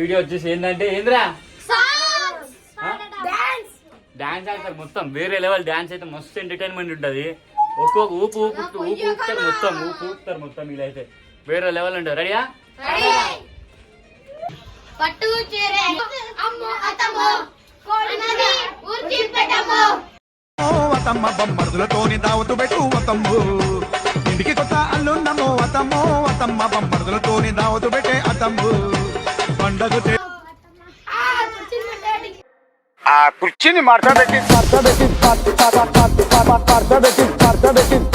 Video వచ్చేసి ఏంటంటే ఏంద్రా? డాన్స్ డాన్స్ ఆడతారు మొత్తం వేరే లెవెల్ డాన్స్ అయితే మస్తు ఎంటర్టైన్మెంట్ ఉంటది. ఒక్కొక్క ఊపు ఊపు ఊపు ఊపుతారు మొత్తం ఊపు ఊపుతారు మొత్తం వీళ్ళైతే వేరే లెవెల్ ఉంటుంది రెడీయా పట్టు అతమ్మో బొమ్మరుదులతోని దావతు పెట్టు అతమ్ము ఇంటికి కొత్త అల్లుండము అతమ్ము అతమ్మ బొమ్మరుదులతోని దావతు పెట్టే అతమ్ము ಮುಂದಾಗುತ್ತೆ ಆ ಕುರ್ಚಿನಿ ಮಾಡ್ತಾ ಬೇಕಿದ್ ಮಾಡ್ತಾ ಬೇಕಿದ್ ಮಾಡ್ತಾ ಬೇಕಿದ್ ಮಾಡ್ತಾ ಬೇಕಿದ್ ಮಾಡ್ತಾ ಬೇಕಿದ್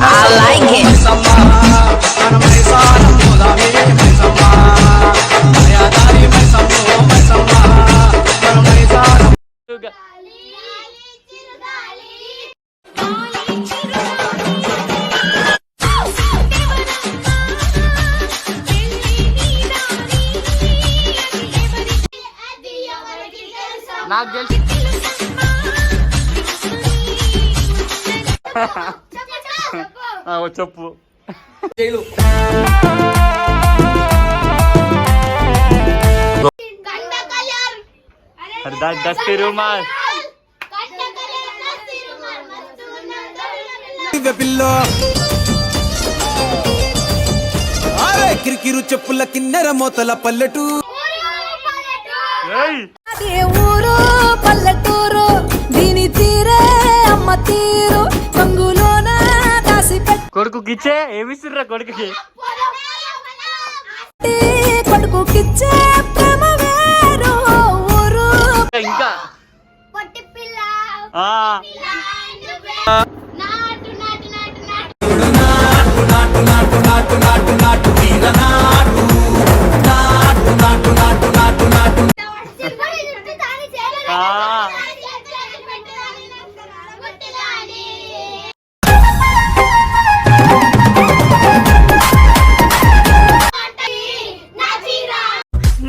I like it. నాకు తెలిసి. చెప్పు. దస్తి రుమాల్. పిల్లో. కిరికిరు చెప్పుల కిన్నెర మోతల పల్లెటూ. ఏయ్. ఏ ఊరు పల్లెటూరు దీని తీరే అమ్మ తీరు కంగులోన దాసి కొడుకు గిచ్చే ఏమిస్తుర్రా కొడుకుకి కొడుకుకిచ్చే ప్రేమ వేరు ఊరు ఇంకా పొట్టి పిల్ల ఆ నాటు నాటు నాటు నాటు ఆ.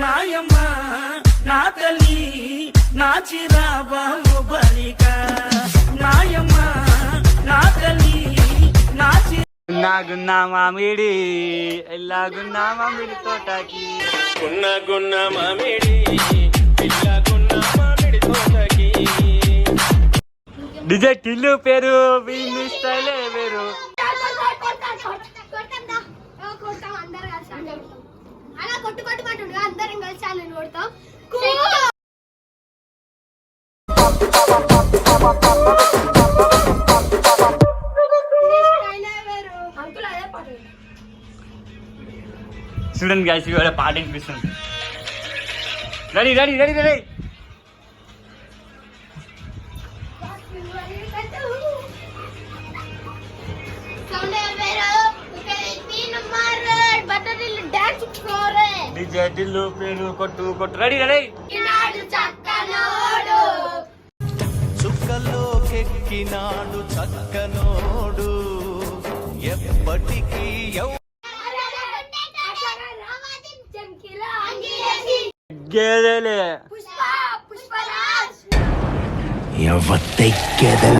నాయమ్మ నా తల్లి నా చిరాబాబు బలిక నాయమ్మ నా తల్లి నా చి గున్నా మామిడి ఎల్లాగున్నా మామిడి తోటకి. గున్న గున్న మామిడి గున్న మామిడి తోటకి. డిజే టిల్లు పేరు వీని స్టైలే. చూడండి గాయస్ ఇవాళ పాట వినిపిస్తుంది ready ready ready ready DJ Tillu feed ಕೊಟ್ಟು ಕೊಟ್ಟು ರೆಡಿ ರೆಡಿ చక్కలోకెక్కినాడు చక్కనోడు. ఎప్పటికీ గేదెలే. ఎవరి గేదెలు